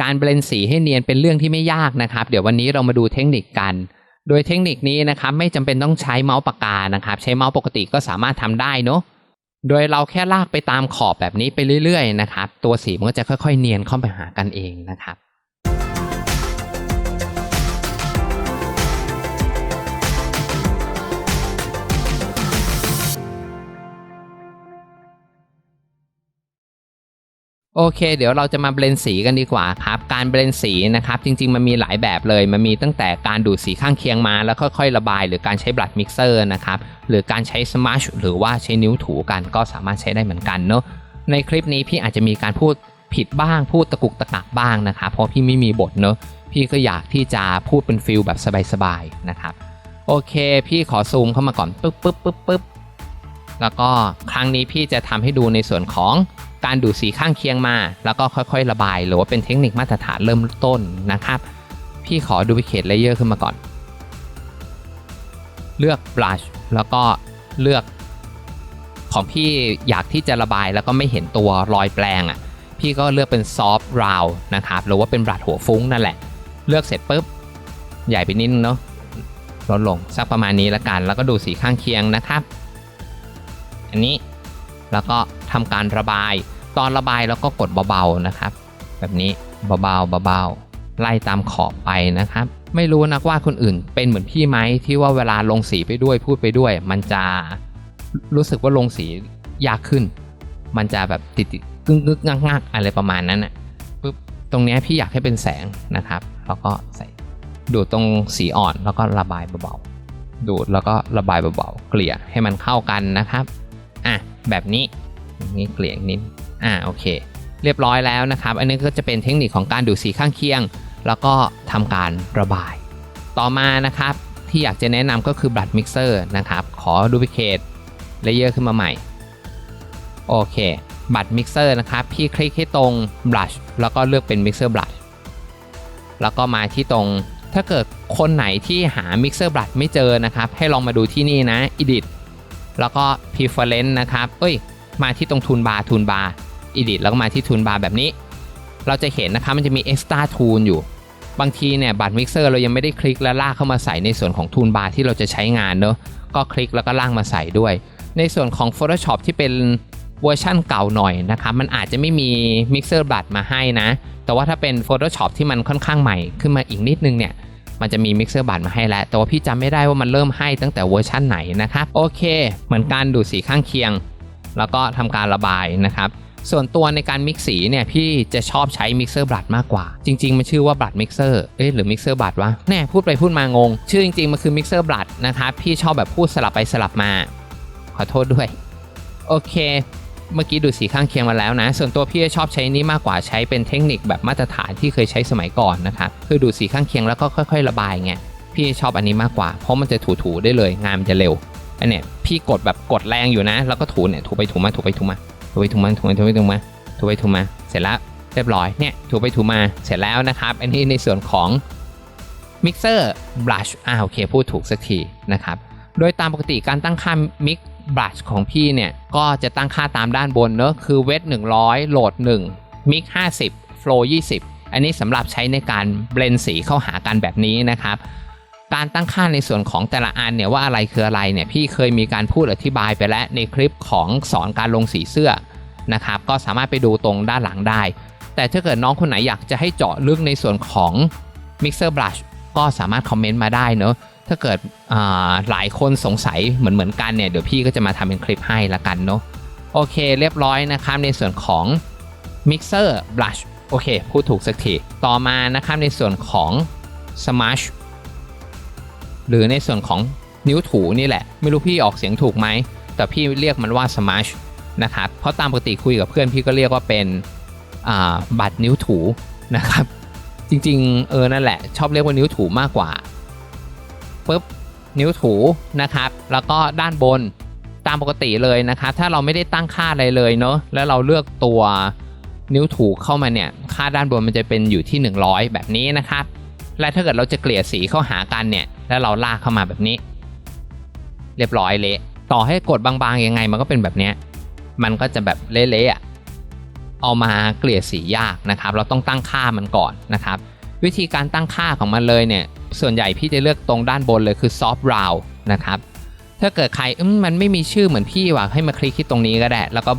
การเบลนสีให้เนียนเป็นเรื่องที่ไม่ยากนะครับ เดี๋ยววันนี้เรามาดูเทคนิคกัน โดยเทคนิคนี้นะครับไม่จำเป็นต้องใช้เมาส์ปากกานะครับ ใช้เมาส์ปกติก็สามารถทำได้เนาะโดยเราแค่ลากไปตามขอบแบบนี้ไปเรื่อยๆนะครับ ตัวสีมันก็จะค่อยๆ เนียนเข้าไปหากันเองนะครับ โอเค เดี๋ยวเราจะมาเบลนสีกันดีกว่าครับ การเบลนสีนะครับ จริง ๆ มันมีหลายแบบเลย มันมีตั้งแต่การดูดสีข้างเคียงมาแล้วค่อยๆระบาย หรือการใช้บลัดมิกเซอร์นะครับ หรือการใช้สมาชหรือว่าใช้นิ้วถูกันก็สามารถใช้ได้เหมือนกันเนาะ ในคลิปนี้พี่อาจจะมีการพูดผิดบ้าง พูดตะกุกตะกักบ้างนะครับ เพราะพี่ไม่มีบทเนาะ พี่ก็อยากที่จะพูดเป็นฟิลแบบสบายๆนะครับ โอเค พี่ขอซูมเข้ามาก่อนปึ๊บปึ๊บปึ๊บปึ๊บแล้วก็ครั้งนี้พี่จะทำให้ดูในส่วนของ การดูดสีข้างเคียงมา แล้วก็ค่อยๆ ระบาย หรือว่าเป็นเทคนิคมาตรฐานเริ่มต้นนะครับ พี่ขอดูวิเคทเลเยอร์ขึ้นมาก่อน เลือก brush แล้วก็เลือก ของพี่อยากที่จะระบายแล้วก็ไม่เห็นตัวรอยแปลงอะ่ะพี่ก็เลือกเป็น soft round นะครับหรือว่าเป็นบลัดหัวฟุ้งนั่นแหละ เลือกเสร็จปุ๊บใหญ่ไปนิดนึงเนาะลดลงสักประมาณนี้ละกัน แล้วก็ดูสีข้างเคียงนะครับ อันนี้ แล้วก็ทำการระบาย ตอนระบายแล้วก็กดเบาๆนะครับ แบบนี้เบาๆเบาๆไล่ตามขอบไปนะครับ ไม่รู้นะว่าคนอื่นเป็นเหมือนพี่ไหมที่ว่าเวลาลงสีไปด้วยพูดไปด้วย มันจะรู้สึกว่าลงสียากขึ้น มันจะแบบติดๆกึกกึกงักงักอะไรประมาณนั้นนะปุ๊บตรงนี้พี่อยากให้เป็นแสงนะครับ แล้วก็ใส่ดูดตรงสีอ่อนแล้วก็ระบายเบาๆดูดแล้วก็ระบายเบาๆเกลี่ยให้มันเข้ากันนะครับ อะแบบนี้นี้เกลี่ยนิดอ่าโอเค เรียบร้อยแล้วนะครับ อันนี้ก็จะเป็นเทคนิคของการดูดสีข้างเคียง แล้วก็ทำการระบาย ต่อมานะครับที่อยากจะแนะนำก็คือบลัดมิกเซอร์นะครับขอดูพิเคทเลเยอร์ขึ้นมาใหม่โอเคบัตรมิกเซอร์นะครับพี่คลิกให้ตรง brush แล้วก็เลือกเป็น mixer brush แล้วก็มาที่ตรงถ้าเกิดคนไหนที่หา mixer brush ไม่เจอนะครับ ให้ลองมาดูที่นี่นะ edit แล้วก็ preference นะครับ เอ้ย มาที่ตรง tool bar tool bar edit แล้วก็มาที่ tool bar แบบนี้ เราจะเห็นนะครับมันจะมี extra tool อยู่ บางทีเนี่ยบัตรมิกเซอร์เรายังไม่ได้คลิกและลากเข้ามาใส่ในส่วนของ tool bar ที่เราจะใช้งานเนอะก็คลิกแล้วก็ลากมาใส่ด้วย ในส่วนของ Photoshop ที่เป็นเวอร์ชั่นเก่าหน่อยนะครับมันอาจจะไม่มี Mixer b l o d มาให้นะ แต่ว่าถ้าเป็น Photoshop ที่มันค่อนข้างใหม่ขึ้นมาอีกนิดนึงเนี่ย มันจะมี Mixer b l o d มาให้แล้ว แต่ว่าพี่จำไม่ได้ว่ามันเริ่มให้ตั้งแต่เวอร์ชั่นไหนนะครับ โอเค เหมือนการดูดสีข้างเคียง แล้วก็ทำการระบายนะครับส่วนตัวในการมิกสีเนี่ยพี่จะชอบใช้ Mixer b l o d มากกว่า จริง ๆ มันชื่อว่า b l o d Mixer เอ๊ะหรือ Mixer b l o d วะแน่พูดไปพูดมางง ชื่อจริง ๆ มันคือ Mixer b l o d นะครับพี่ชอบแบบพูดสลับไปสลับมา ขอโทษด้วย โอเค เมื่อกี้ดูสีข้างเคียงมาแล้วนะ ส่วนตัวพี่ชอบใช้นี้มากกว่าใช้เป็นเทคนิคแบบมาตรฐานที่เคยใช้สมัยก่อนนะครับคือดูสีข้างเคียงแล้วก็ค่อยๆ ระบายไงพี่ชอบอันนี้มากกว่า เพราะมันจะถูๆได้เลยงานมันจะเร็วอันเนี้ยพี่กดแบบกดแรงอยู่นะ แล้วก็ถูเนี่ยถูไปถูมาถูไปถูมาถูไปถูมาถูไปถูมาถูไปถูมาเสร็จแล้วเรียบร้อยเนี่ยถูไปถูมาเสร็จแล้วนะครับอันนี้ในส่วนของ Mixer Brush อ่าโอเคพูดถูกสักทีนะครับโดยตามปกติการตั้งค่ามิก Mix Brush ของพี่เนี่ย ก็จะตั้งค่าตามด้านบนเนอะคือ Wet 100 โหลด1 Mix 50 Flow 20 อันนี้สำหรับใช้ในการเบลนสีเข้าหากันแบบนี้นะครับ การตั้งค่าในส่วนของแต่ละอันเนี่ยว่าอะไรคืออะไรเนี่ยพี่เคยมีการพูดอธิบายไปแล้วในคลิปของสอนการลงสีเสื้อนะครับก็สามารถไปดูตรงด้านหลังได้ แต่ถ้าเกิดน้องคนไหนอยากจะให้เจาะลึกในส่วนของ Mixer Brush ก็สามารถคอมเมนต์มาได้เนอะ ถ้าเกิดหลายคนสงสัยเหมือนเหมือนกันเนี่ยเดี๋ยวพี่ก็จะมาทำเป็นคลิปให้ละกันเนาะโอเคเรียบร้อยนะครับในส่วนของ Mixer Brush โอเค พูดถูกสักที ต่อมานะครับในส่วนของ Smash หรือในส่วนของนิ้วถูนี่แหละ ไม่รู้พี่ออกเสียงถูกไหม แต่พี่เรียกมันว่า Smash นะครับเพราะตามปกติคุยกับเพื่อนพี่ก็เรียกว่าเป็นบัตรนิ้วถูนะครับ จริงๆ เออนั่นแหละ ชอบเรียกว่านิ้วถูมากกว่า ปุ๊บนิ้วถูนะครับ แล้วก็ด้านบนตามปกติเลยนะครับถ้าเราไม่ได้ตั้งค่าอะไรเลยเนาะแล้วเราเลือกตัวนิ้วถูเข้ามาเนี่ย ค่าด้านบนมันจะเป็นอยู่ที่ 100 แบบนี้นะครับ และถ้าเกิดเราจะเกลี่ยสีเข้าหากันเนี่ย แล้วเราลากเข้ามาแบบนี้ เรียบร้อยเละต่อให้กดบางๆยังไงมันก็เป็นแบบนี้มันก็จะแบบเละๆอะเอามาเกลี่ยสียากนะครับ เราต้องตั้งค่ามันก่อนนะครับ วิธีการตั้งค่าของมันเลยเนี่ย ส่วนใหญ่พี่จะเลือกตรงด้านบนเลยคือ soft round นะครับถ้าเกิดใครมมันไม่มีชื่อเหมือนพี่ว่ะให้มาคลิกที่ตรงนี้ก็ได้ แล้วก็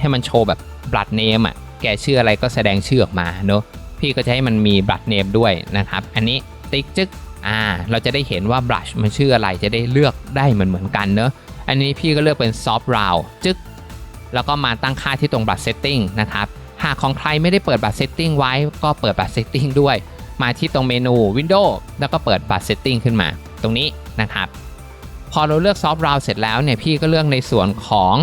ให้มันโชว์แบบ blood name อะแกชื่ออะไรก็แสดงชื่อออกมาเนอะพี่ก็จะให้มันมี blood name ด้วยนะครับ อันนี้ติ๊กจึ๊กอ่าเราจะได้เห็นว่า brush มันชื่ออะไรจะได้เลือกได้เหมือนเหมือนกันเนอะอันนี้พี่ก็เลือกเป็น soft round จึ๊กแล้วก็มาตั้งค่าที่ตรง brush setting นะครับหากของใครไม่ได้เปิด brush setting ไว้ก็เปิด brush setting ด้วย มาที่ตรงเมนู Windows แล้วก็เปิด brush setting ขึ้นมาตรงนี้นะครับ พอเราเลือก soft round เสร็จแล้วเนี่ยพี่ก็เลือกในส่วนของ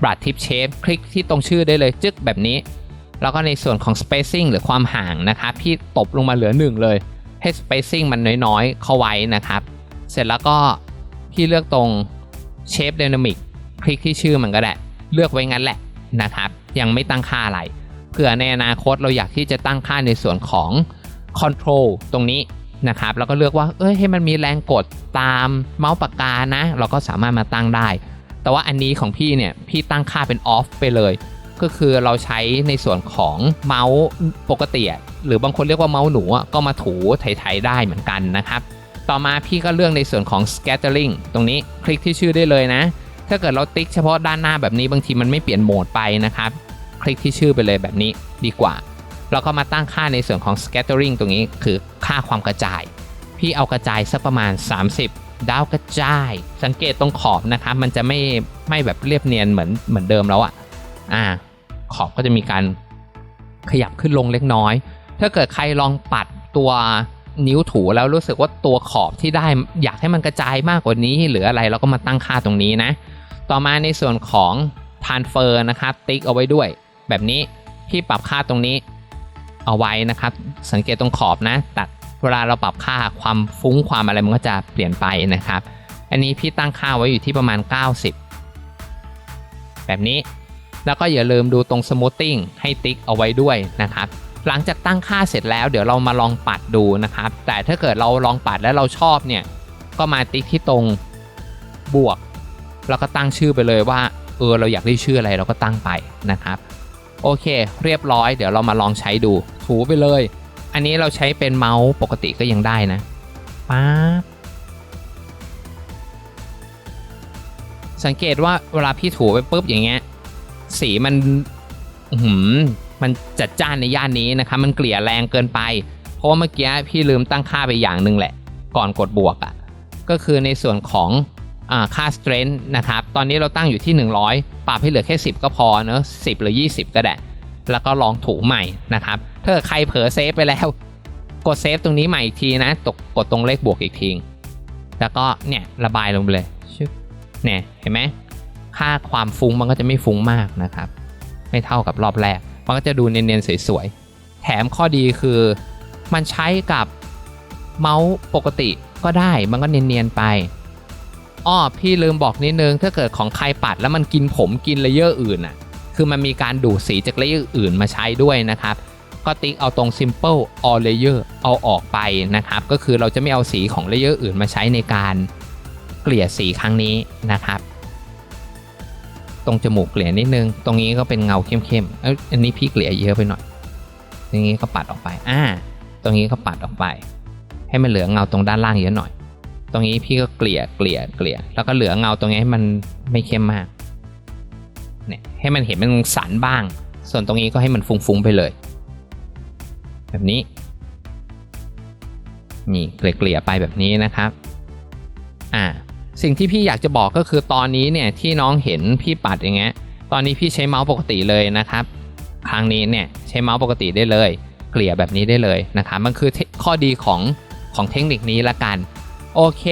brush tip shape คลิกที่ตรงชื่อได้เลยจึ๊กแบบนี้ แล้วก็ในส่วนของ spacing หรือความห่างนะครับพี่ตบลงมาเหลือ 1 เลย ให้ spacing มันน้อยๆ เข้าไว้นะครับ เสร็จแล้วก็พี่เลือกตรง shape dynamic คลิกที่ชื่อมันก็ได้เลือกไว้งั้นแหละนะครับ ยังไม่ตั้งค่าอะไรเผื่อในอนาคตเราอยากที่จะตั้งค่าในส่วนของ control ตรงนี้นะครับแล้วก็เลือกว่าเอ้ยให้มันมีแรงกดตามเมาส์ปากกานะ เราก็สามารถมาตั้งได้ แต่ว่าอันนี้ของพี่เนี่ยพี่ตั้งค่าเป็น off ไปเลย ก็คือเราใช้ในส่วนของเมาส์ปกติหรือบางคนเรียกว่าเมาส์หนูอะก็มาถูไถๆได้เหมือนกันนะครับ ต่อมาพี่ก็เลือกในส่วนของ scattering ตรงนี้คลิกที่ชื่อได้เลยนะ ถ้าเกิดเราติ๊กเฉพาะด้านหน้าแบบนี้บางทีมันไม่เปลี่ยนโหมดไปนะครับ คลิกที่ชื่อไปเลยแบบนี้ดีกว่า แล้วก็มาตั้งค่าในส่วนของ scattering ตรงนี้คือค่าความกระจาย พี่เอากระจายสักประมาณ 30 ดาวกระจาย สังเกตตรงขอบนะครับมันจะไม่ไม่แบบเรียบเนียนเหมือนเหมือนเดิมแล้วอะอ่าขอบก็จะมีการขยับขึ้นลงเล็กน้อย ถ้าเกิดใครลองปัดตัวนิ้วถูแล้วรู้สึกว่าตัวขอบที่ได้อยากให้มันกระจายมากกว่านี้ หรืออะไรเราก็มาตั้งค่าตรงนี้นะ ต่อมาในส่วนของ transfer นะครับติ๊กเอาไว้ด้วย แบบนี้พี่ปรับค่าตรงนี้ เอาไว้นะครับ สังเกตตรงขอบนะ ตัดเวลาเราปรับค่าความฟุ้งความอะไรมันก็จะเปลี่ยนไปนะครับ อันนี้พี่ตั้งค่าไว้อยู่ที่ประมาณ 90 แบบนี้แล้วก็อย่าลืมดูตรง smoothing ให้ติ๊กเอาไว้ด้วยนะครับ หลังจากตั้งค่าเสร็จแล้วเดี๋ยวเรามาลองปัดดูนะครับ แต่ถ้าเกิดเราลองปัดแล้วเราชอบเนี่ยก็มาติ๊กที่ตรงบวก แล้วก็ตั้งชื่อไปเลยว่าเออเราอยากได้ชื่ออะไรเราก็ตั้งไปนะครับ โอเค เรียบร้อยเดี๋ยวเรามาลองใช้ดูถูไปเลย อันนี้เราใช้เป็นเมาส์ปกติก็ยังได้นะป๊าบสังเกตว่าเวลาพี่ถูไปปุ๊บอย่างเงี้ยสีมันหืมมันจัดจ้านในย่านนี้นะครับมันเกลี่ยแรงเกินไป เพราะว่าเมื่อกี้พี่ลืมตั้งค่าไปอย่างหนึ่งแหละ ก่อนกดบวกอะ่ะก็คือในส่วนของ ค่า strength นะครับ ตอนนี้เราตั้งอยู่ที่ 100 ปรับให้เหลือแค่ 10 ก็พอเนอะ10 หรือ 20 ก็ได้ แล้วก็ลองถูใหม่นะครับ ถ้าใครเผลอเซฟไปแล้ว กดเซฟตรงนี้ใหม่อีกทีนะตกกดตรงเลขบวกอีกที แล้วก็เนี่ยระบายลงเลยชึบเนี่ยเห็นไหมค่าความฟุ้งมันก็จะไม่ฟุ้งมากนะครับ ไม่เท่ากับรอบแรก มันก็จะดูเนียนๆสวยๆ แถมข้อดีคือมันใช้กับเมาส์ปกติก็ได้ มันก็เนียนๆไป อ้อพี่ลืมบอกนิดนึงถ้าเกิดของใครปัดแล้วมันกินผมกินเลเยอร์อื่นอะคือมันมีการดูดสีจากเลเยอร์อื่นมาใช้ด้วยนะครับ ก็ติ๊กเอาตรง simple all layer เอาออกไปนะครับ ก็คือเราจะไม่เอาสีของเลเยอร์อื่นมาใช้ในการเกลี่ยสีครั้งนี้นะครับ ตรงจมูกเกลี่ยนิดนึง ตรงนี้ก็เป็นเงาเข้มๆเอ้ยอันนี้พี่เกลี่ยเยอะไปหน่อย ตรงนี้ก็ปัดออกไป อ่า ตรงนี้ก็ปัดออกไป ให้มันเหลือเงาตรงด้านล่างเยอะหน่อย ตรงนี้พี่ก็เกลี่ยเกลี่ยเกลี่ย แล้วก็เหลือเงาตรงนี้ให้มันไม่เข้มมาก เนี่ยให้มันเห็นเป็นสันบ้าง ส่วนตรงนี้ก็ให้มันฟุ้งๆไปเลย แบบนี้ นี่เกลี่ยๆไปแบบนี้นะครับ อ่า สิ่งที่พี่อยากจะบอกก็คือตอนนี้เนี่ยที่น้องเห็นพี่ปัดอย่างเงี้ย ตอนนี้พี่ใช้เมาส์ปกติเลยนะครับ ครั้งนี้เนี่ยใช้เมาส์ปกติได้เลย เกลี่ยแบบนี้ได้เลยนะครับ มันคือข้อดีของของเทคนิคนี้ละกัน โอเค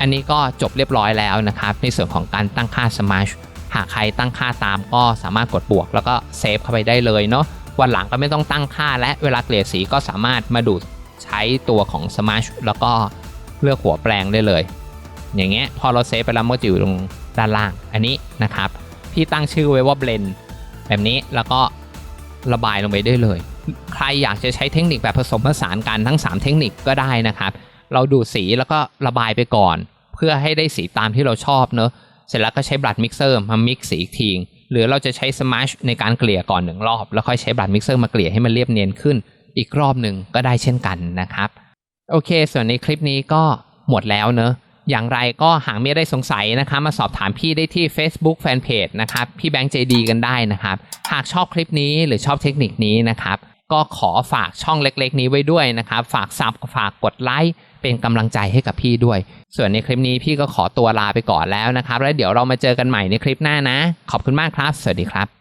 อันนี้ก็จบเรียบร้อยแล้วนะครับ ในส่วนของการตั้งค่า Smash หากใครตั้งค่าตามก็สามารถกดบวก แล้วก็เซฟเข้าไปได้เลยเนาะวันหลังก็ไม่ต้องตั้งค่าและเวลาเกลี่ยสีก็สามารถมาดูดใช้ตัวของ Smash แล้วก็เลือกหัวแปลงได้เลย อย่างเงี้ยพอเราเซฟไปแล้วมันก็จะอยู่ตรงด้านล่างอันนี้นะครับ พี่ตั้งชื่อไว้ว่า blend แบบนี้แล้วก็ระบายลงไปได้เลย ใครอยากจะใช้เทคนิคแบบผสมผสานกันทั้ง 3 เทคนิคก็ได้นะครับ ดูดสีแล้วก็ระบายไปก่อน เพื่อให้ได้สีตามที่เราชอบเนอะเสร็จแล้วก็ใช้บลัดมิกเซอร์มามิกสีอีกทีหรือเราจะใช้สมัชในการเกลี่ยก่อนหนึ่งรอบ แล้วค่อยใช้บลัดมิกเซอร์มาเกลี่ยให้มันเรียบเนียนขึ้น อีกรอบหนึ่งก็ได้เช่นกันนะครับ โอเค ส่วนในคลิปนี้ก็หมดแล้วเนอะอย่างไรก็หากมีอะไรสงสัยนะคะมาสอบถามพี่ได้ที่ Facebook Fanpage นะครับ พี่แบงค์ใจดีกันได้นะครับ หากชอบคลิปนี้หรือชอบเทคนิคนี้นะครับ ก็ขอฝากช่องเล็ก ๆ นี้ไว้ด้วยนะครับ ฝากซับฝากกดไลค์เป็นกำลังใจให้กับพี่ด้วย ส่วนในคลิปนี้พี่ก็ขอตัวลาไปก่อนแล้วนะครับ แล้วเดี๋ยวเรามาเจอกันใหม่ในคลิปหน้านะ ขอบคุณมากครับ สวัสดีครับ